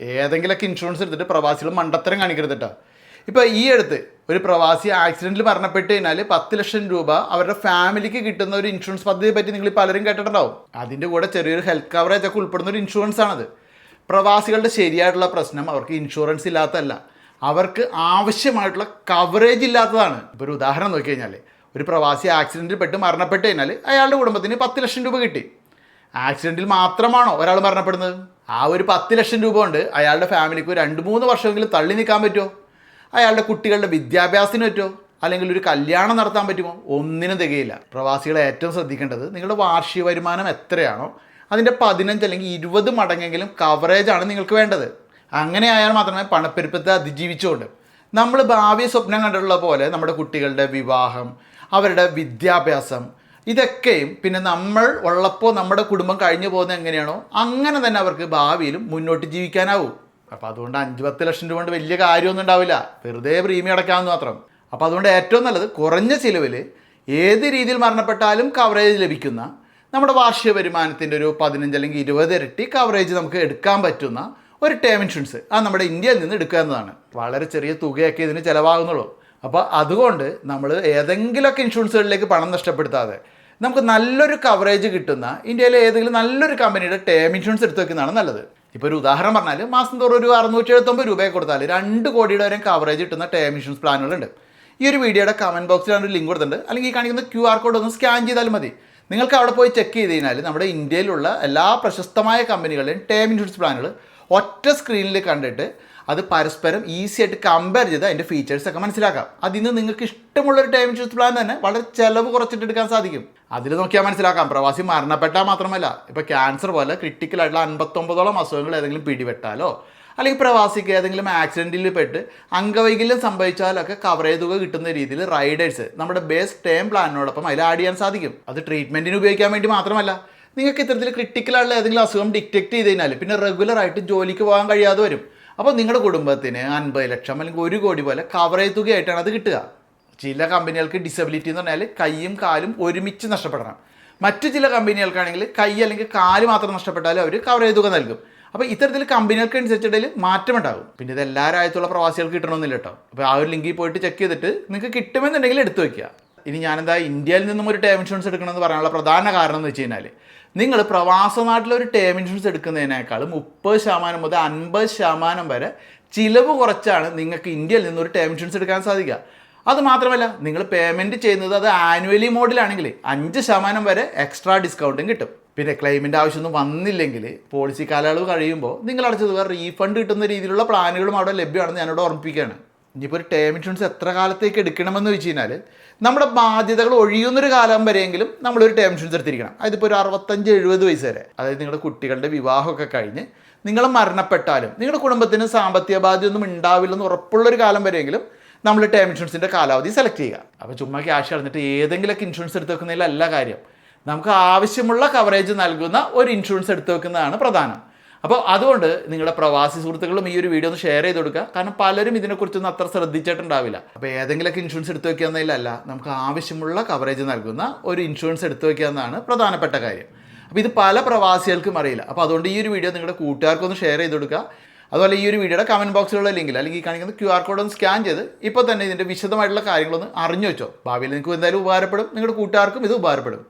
ഏതെങ്കിലുമൊക്കെ ഇൻഷുറൻസ് എടുത്തിട്ട് പ്രവാസികൾ മണ്ടത്തരം കാണിക്കരുത് കേട്ടോ ഇപ്പോൾ ഈ അടുത്ത് ഒരു പ്രവാസി ആക്സിഡന്റിൽ മരണപ്പെട്ട് കഴിഞ്ഞാൽ പത്ത് ലക്ഷം രൂപ അവരുടെ ഫാമിലിക്ക് കിട്ടുന്ന ഒരു ഇൻഷുറൻസ് പദ്ധതിയെ പറ്റി നിങ്ങൾ പലരും കേട്ടിട്ടുണ്ടാവും. അതിന്റെ കൂടെ ചെറിയൊരു ഹെൽത്ത് കവറേജ് ഒക്കെ ഉൾപ്പെടുന്ന ഒരു ഇൻഷുറൻസ് ആണത്. പ്രവാസികളുടെ ശരിയായിട്ടുള്ള പ്രശ്നം അവർക്ക് ഇൻഷുറൻസ് ഇല്ലാത്തതല്ല. അവർക്ക് ആവശ്യമായിട്ടുള്ള കവറേജ് ഇല്ലാത്തതാണ്. ഇപ്പോൾ ഒരു ഉദാഹരണം നോക്കി കഴിഞ്ഞാൽ ഒരു പ്രവാസി ആക്സിഡന്റിൽ പെട്ട് മരണപ്പെട്ട് കഴിഞ്ഞാൽ അയാളുടെ കുടുംബത്തിന് പത്ത് ലക്ഷം രൂപ കിട്ടി. ആക്സിഡന്റിൽ മാത്രമാണോ ഒരാൾ മരണപ്പെടുന്നത്? ആ ഒരു പത്ത് ലക്ഷം രൂപ കൊണ്ട് അയാളുടെ ഫാമിലിക്ക് രണ്ട് മൂന്ന് വർഷമെങ്കിലും തള്ളി നിൽക്കാൻ പറ്റുമോ? അയാളുടെ കുട്ടികളുടെ വിദ്യാഭ്യാസത്തിന് പറ്റുമോ? അല്ലെങ്കിൽ ഒരു കല്യാണം നടത്താൻ പറ്റുമോ? ഒന്നിനും തികയില്ല. പ്രവാസികളെ ഏറ്റവും ശ്രദ്ധിക്കേണ്ടത് നിങ്ങളുടെ വാർഷിക വരുമാനം എത്രയാണോ അതിന്റെ പതിനഞ്ച് അല്ലെങ്കിൽ ഇരുപത് മടങ്ങെങ്കിലും കവറേജാണ് നിങ്ങൾക്ക് വേണ്ടത്. അങ്ങനെ ആയാൽ മാത്രമേ പണപ്പെരുപ്പത്തെ അതിജീവിച്ചുകൊണ്ട് നമ്മൾ ഭാവി സ്വപ്നം കണ്ടിട്ടുള്ള പോലെ നമ്മുടെ കുട്ടികളുടെ വിവാഹം അവരുടെ വിദ്യാഭ്യാസം ഇതൊക്കെയും പിന്നെ നമ്മൾ ഉള്ളപ്പോൾ നമ്മുടെ കുടുംബം കഴിഞ്ഞു പോകുന്നത് എങ്ങനെയാണോ അങ്ങനെ തന്നെ അവർക്ക് ഭാവിയിലും മുന്നോട്ട് ജീവിക്കാനാവും. അപ്പോൾ അതുകൊണ്ട് അഞ്ച് പത്ത് ലക്ഷം രൂപ കൊണ്ട് വലിയ കാര്യമൊന്നും ഉണ്ടാവില്ല. വെറുതെ പ്രീമിയം അടയ്ക്കാമെന്ന് മാത്രം. അപ്പോൾ അതുകൊണ്ട് ഏറ്റവും നല്ലത് കുറഞ്ഞ ചിലവിൽ ഏത് രീതിയിൽ മരണപ്പെട്ടാലും കവറേജ് ലഭിക്കുന്ന നമ്മുടെ വാർഷിക വരുമാനത്തിന്റെ ഒരു പതിനഞ്ച് അല്ലെങ്കിൽ ഇരുപത് ഇരട്ടി കവറേജ് നമുക്ക് എടുക്കാൻ പറ്റുന്ന ഒരു ടേം ഇൻഷുറൻസ് അത് നമ്മുടെ ഇന്ത്യയിൽ നിന്ന് എടുക്കുക എന്നതാണ്. വളരെ ചെറിയ തുകയൊക്കെ ഇതിന് ചിലവാകുന്നുള്ളൂ. അപ്പോൾ അതുകൊണ്ട് നമ്മൾ ഏതെങ്കിലുമൊക്കെ ഇൻഷുറൻസുകളിലേക്ക് പണം നഷ്ടപ്പെടുത്താതെ നമുക്ക് നല്ലൊരു കവറേജ് കിട്ടുന്ന ഇന്ത്യയിലെ ഏതെങ്കിലും നല്ലൊരു കമ്പനിയുടെ ടേം ഇൻഷുറൻസ് എടുത്ത് വെക്കുന്നതാണ് നല്ലത്. ഇപ്പോൾ ഒരു ഉദാഹരണം പറഞ്ഞാൽ മാസം തോറും ഒരു അറുന്നൂറ്റി എഴുപത്തൊമ്പത് രൂപയെ കൊടുത്താൽ രണ്ട് കോടിയുടെ വരെ കവറേജ് കിട്ടുന്ന ടേം ഇൻഷുറൻസ് പ്ലാനുകളുണ്ട്. ഈ ഒരു വീഡിയോയുടെ കമന്റ് ബോക്സിൽ ഒരു ലിങ്ക് കൊടുത്തിട്ടുണ്ട്. അല്ലെങ്കിൽ ഈ കാണിക്കുന്ന ക്യു ആർ കോഡ് ഒന്ന് സ്കാൻ ചെയ്താലും മതി. നിങ്ങൾക്ക് അവിടെ പോയി ചെക്ക് ചെയ്ത് കഴിഞ്ഞാൽ നമ്മുടെ ഇന്ത്യയിലുള്ള എല്ലാ പ്രശസ്തമായ കമ്പനികളുടെയും ടേം ഇൻഷുറൻസ് പ്ലാനുകൾ ഒറ്റ സ്ക്രീനിൽ കണ്ടിട്ട് അത് പരസ്പരം ഈസി ആയിട്ട് കമ്പയർ ചെയ്ത് അതിന്റെ ഫീച്ചേഴ്സ് ഒക്കെ മനസ്സിലാക്കാം. നിന്ന് നിങ്ങൾക്ക് ഇഷ്ടമുള്ള ഒരു ടൈം ഇൻഷുറൻസ് പ്ലാൻ തന്നെ വളരെ ചിലവ് കുറച്ചിട്ട് എടുക്കാൻ സാധിക്കും. അതിൽ നോക്കിയാൽ മനസ്സിലാക്കാം. പ്രവാസി മരണപ്പെട്ടാൽ മാത്രമല്ല ഇപ്പോൾ ക്യാൻസർ പോലെ ക്രിട്ടിക്കൽ ആയിട്ടുള്ള അൻപത്തൊമ്പതോളം അസുഖങ്ങൾ ഏതെങ്കിലും പിടിപെട്ടാലോ അല്ലെങ്കിൽ പ്രവാസിക്ക് ഏതെങ്കിലും ആക്സിഡന്റിൽ പെട്ട് അംഗവൈകല്യം സംഭവിച്ചാലൊക്കെ കവറേജ് തുക കിട്ടുന്ന രീതിയിൽ റൈഡേഴ്സ് നമ്മുടെ ബേസ് ടേം പ്ലാനിനോടൊപ്പം അതിൽ ആഡ് ചെയ്യാൻ സാധിക്കും. അത് ട്രീറ്റ്മെന്റിന് ഉപയോഗിക്കാൻ വേണ്ടി മാത്രമല്ല. നിങ്ങൾക്ക് ഇത്തരത്തിൽ ക്രിട്ടിക്കലായിട്ടുള്ള ഏതെങ്കിലും അസുഖം ഡിറ്റക്ട് ചെയ്ത് കഴിഞ്ഞാൽ പിന്നെ റെഗുലറായിട്ട് ജോലിക്ക് പോകാൻ കഴിയാതെ വരും. അപ്പോൾ നിങ്ങളുടെ കുടുംബത്തിന് അൻപത് ലക്ഷം അല്ലെങ്കിൽ ഒരു കോടി പോലെ കവറേജ് തുകയായിട്ടാണ് അത് കിട്ടുക. ചില കമ്പനികൾക്ക് ഡിസബിലിറ്റി എന്ന് പറഞ്ഞാൽ കൈയും കാലും ഒരുമിച്ച് നഷ്ടപ്പെടണം. മറ്റു ചില കമ്പനികൾക്കാണെങ്കിൽ കൈ അല്ലെങ്കിൽ കാൽ മാത്രം നഷ്ടപ്പെട്ടാലും അവർ കവറേജ് തുക നൽകും. അപ്പോൾ ഇത്തരത്തിൽ കമ്പനികൾക്ക് അനുസരിച്ചിടയിൽ മാറ്റമുണ്ടാകും പിന്നെ ഇത് എല്ലാ രാജ്യത്തുള്ള പ്രവാസികൾക്ക് കിട്ടണമെന്നില്ല കേട്ടോ അപ്പോൾ ആ ഒരു ലിങ്കിൽ പോയിട്ട് ചെക്ക് ചെയ്തിട്ട് നിങ്ങൾക്ക് കിട്ടുമെന്നുണ്ടെങ്കിൽ എടുത്തു വയ്ക്കുക ഇനി ഞാനെന്താ ഇന്ത്യയിൽ നിന്നും ഒരു ടേം ഇൻഷുറൻസ് എടുക്കണമെന്ന് പറയാനുള്ള പ്രധാന കാരണം എന്ന് വെച്ച് കഴിഞ്ഞാൽ നിങ്ങൾ പ്രവാസ നാട്ടിലൊരു ടേം ഇൻഷുറൻസ് എടുക്കുന്നതിനേക്കാൾ മുപ്പത് ശതമാനം മുതൽ അൻപത് ശതമാനം വരെ ചിലവ് കുറച്ചാണ് നിങ്ങൾക്ക് ഇന്ത്യയിൽ നിന്ന് ഒരു ടേം ഇൻഷുറൻസ് എടുക്കാൻ സാധിക്കുക. അത് മാത്രമല്ല നിങ്ങൾ പേയ്മെന്റ് ചെയ്യുന്നത് അത് ആനുവലി മോഡിലാണെങ്കിൽ അഞ്ച് ശതമാനം വരെ എക്സ്ട്രാ ഡിസ്കൗണ്ടും കിട്ടും. പിന്നെ ക്ലെയിമിന്റെ ആവശ്യമൊന്നും വന്നില്ലെങ്കിൽ പോളിസി കാലയളവ് കഴിയുമ്പോൾ നിങ്ങൾ അടച്ച തുക റീഫണ്ട് കിട്ടുന്ന രീതിയിലുള്ള പ്ലാനുകളും അവിടെ ലഭ്യമാണെന്ന് ഞാനിവിടെ ഓർമ്മിപ്പിക്കുകയാണ്. ഇനിയിപ്പോൾ ഒരു ടേം ഇൻഷുറൻസ് എത്ര കാലത്തേക്ക് എടുക്കണമെന്ന് വെച്ച് കഴിഞ്ഞാൽ നമ്മുടെ ബാധ്യതകൾ ഒഴിയുന്നൊരു കാലം വരെയെങ്കിലും നമ്മളൊരു ടേം ഇൻഷുറൻസ് എടുത്തിരിക്കണം. അതിപ്പോൾ ഒരു അറുപത്തഞ്ച് എഴുപത് വയസ്സ് വരെ. അതായത് നിങ്ങളുടെ കുട്ടികളുടെ വിവാഹമൊക്കെ കഴിഞ്ഞ് നിങ്ങൾ മരണപ്പെട്ടാലും നിങ്ങളുടെ കുടുംബത്തിന് സാമ്പത്തിക ബാധ്യതയൊന്നും ഉണ്ടാവില്ലെന്ന് ഉറപ്പുള്ളൊരു കാലം വരെയെങ്കിലും നമ്മൾ ടേം ഇൻഷുറൻസിന്റെ കാലാവധി സെലക്ട് ചെയ്യുക. അപ്പോൾ ചുമ്മാ ക്യാഷ് കളഞ്ഞിട്ട് ഏതെങ്കിലുമൊക്കെ ഇൻഷുറൻസ് എടുത്ത് വെക്കുന്നതിലല്ല കാര്യം. നമുക്ക് ആവശ്യമുള്ള കവറേജ് നൽകുന്ന ഒരു ഇൻഷുറൻസ് എടുത്ത് വെക്കുന്നതാണ് പ്രധാനം. അപ്പോൾ അതുകൊണ്ട് നിങ്ങളുടെ പ്രവാസി സുഹൃത്തുക്കളും ഈ ഒരു വീഡിയോ ഒന്ന് ഷെയർ ചെയ്ത് കൊടുക്കുക. കാരണം പലരും ഇതിനെക്കുറിച്ചൊന്നും അത്ര ശ്രദ്ധിച്ചിട്ടുണ്ടാവില്ല. അപ്പോൾ ഏതെങ്കിലുമൊക്കെ ഇൻഷുറൻസ് എടുത്തു വെക്കുക എന്നതിലല്ല നമുക്ക് ആവശ്യമുള്ള കവറേജ് നൽകുന്ന ഒരു ഇൻഷുറൻസ് എടുത്തു വെക്കുക എന്നതാണ് പ്രധാനപ്പെട്ട കാര്യം. അപ്പോൾ ഇത് പല പ്രവാസികൾക്കും അറിയില്ല. അപ്പോൾ അതുകൊണ്ട് ഈ ഒരു വീഡിയോ നിങ്ങളുടെ കൂട്ടുകാർക്കൊന്ന് ഷെയർ ചെയ്ത് കൊടുക്കുക. അതുപോലെ ഈ ഒരു വീഡിയോയുടെ കമന്റ് ബോക്സിലുള്ള ലിങ്കിൽ അല്ലെങ്കിൽ കാണിക്കുന്ന ക്യു ആർ കോഡ് ഒന്ന് സ്കാൻ ചെയ്ത് ഇപ്പോൾ തന്നെ ഇതിന്റെ വിശദമായിട്ടുള്ള കാര്യങ്ങളൊന്ന് അറിഞ്ഞു വെച്ചോ. ഭാവിയിൽ നിങ്ങൾക്ക് എന്തായാലും ഉപകാരപ്പെടും. നിങ്ങളുടെ കൂട്ടുകാർക്കും ഇത് ഉപകാരപ്പെടും.